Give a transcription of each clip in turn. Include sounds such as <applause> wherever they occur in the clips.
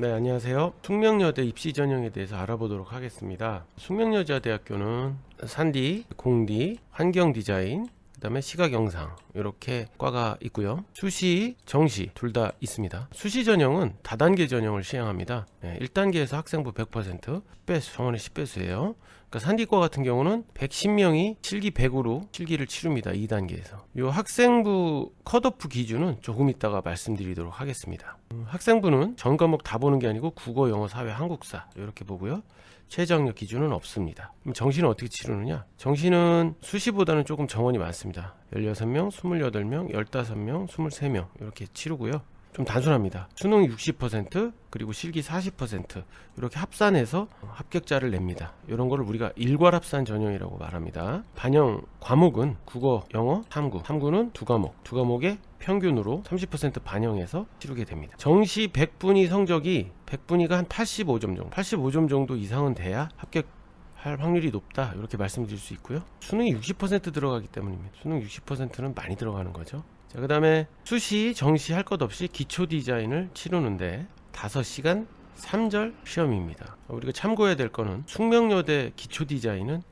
네, 안녕하세요. 숙명여대 입시 전형에 대해서 알아보도록 하겠습니다. 숙명여자대학교는 산디, 공디, 환경 디자인, 그다음에 시각 영상 이렇게 과가 있고요. 수시, 정시 둘 다 있습니다. 수시 전형은 다단계 전형을 시행합니다. 네, 1단계에서 학생부 100%, 10배수, 정원의 10배수예요. 그러니까 산디과 같은 경우는 110명이 실기 100으로 실기를 치릅니다. 2단계에서. 이 학생부 컷오프 기준은 조금 이따가 말씀드리도록 하겠습니다. 음, 학생부는 전 과목 다 보는 게 아니고 국어, 영어, 사회, 한국사 이렇게 보고요. 최저학력 기준은 없습니다. 그럼 정시는 어떻게 치르느냐? 정시는 수시보다는 조금 정원이 많습니다. 16명, 28명, 15명, 23명 이렇게 치르고요. 좀 단순합니다. 수능 60% 그리고 실기 40% 이렇게 합산해서 합격자를 냅니다. 이런 거를 우리가 일괄 합산 전형이라고 말합니다. 반영 과목은 국어, 영어, 탐구. 탐구는 두 과목. 두 과목의 평균으로 30% 반영해서 치르게 됩니다. 정시 100분위 성적이 100분위가 한 85점 정도, 85점 정도 이상은 돼야 합격 할 확률이 높다 이렇게 말씀드릴 수 있고요. 수능이 60% 들어가기 때문입니다. 수능 60%는 많이 들어가는 거죠. 자, 그 다음에 수시, 정시 할 것 없이 기초 디자인을 치르는데 5시간 3절 시험입니다. 우리가 참고해야 될 거는 숙명여대 기초 디자인은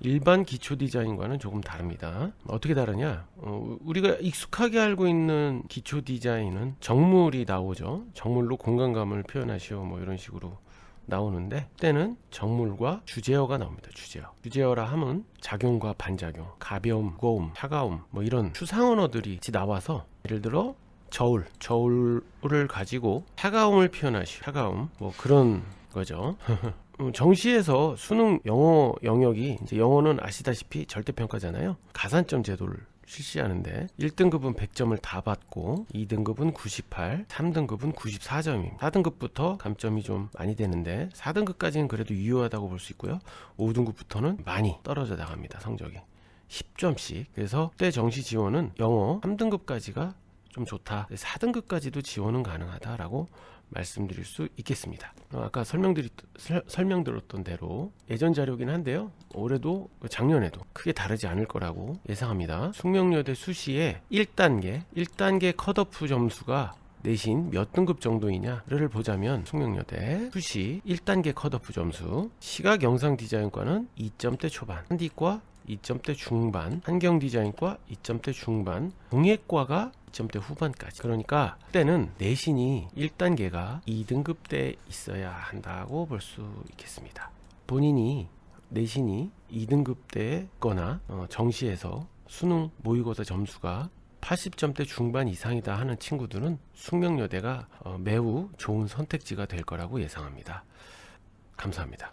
일반 기초 디자인과는 조금 다릅니다. 어떻게 다르냐? 어, 우리가 익숙하게 알고 있는 기초 디자인은 정물이 나오죠. 정물로 공간감을 표현하시오. 뭐 이런 식으로 나오는데 때는 정물과 주제어가 나옵니다. 주제어. 주제어라 함은 작용과 반작용, 가벼움, 무거움, 차가움 뭐 이런 추상 언어들이 나와서 예를 들어 저울, 저울을 가지고 차가움을 표현하시. 차가움 뭐 그런 거죠. <laughs> 음, 정시에서 수능 영어 영역이 이제 영어는 아시다시피 절대평가잖아요. 가산점 제도를 실시하는데 1등급은 100점을 다 받고 2등급은 98, 3등급은 94점입니다. 4등급부터 감점이 좀 많이 되는데 4등급까지는 그래도 유효하다고 볼 수 있고요. 5등급부터는 많이 떨어져 나갑니다. 성적이. 10점씩. 그래서 때 정시 지원은 영어 3등급까지가 좀 좋다. 4등급까지도 지원은 가능하다라고 말씀드릴 수 있겠습니다. 어, 아까 설명드리, 설, 설명드렸던 대로 예전 자료긴 한데요. 올해도 작년에도 크게 다르지 않을 거라고 예상합니다. 숙명여대 수시의 1단계, 1단계 컷오프 점수가 내신 몇 등급 정도이냐를 보자면 숙명여대 수시 1단계 컷오프 점수 시각 영상 디자인과는 2점대 초반 한디과 2점대 중반 환경 디자인과 2점대 중반 공예과가 2점대 후반까지 그러니까 때는 내신이 1단계가 2등급 대 있어야 한다고 볼 수 있겠습니다 본인이 내신이 2등급 대거나 어, 정시에서 수능 모의고사 점수가 80점대 중반 이상이다 하는 친구들은 숙명여대가 어, 매우 좋은 선택지가 될 거라고 예상합니다. 감사합니다.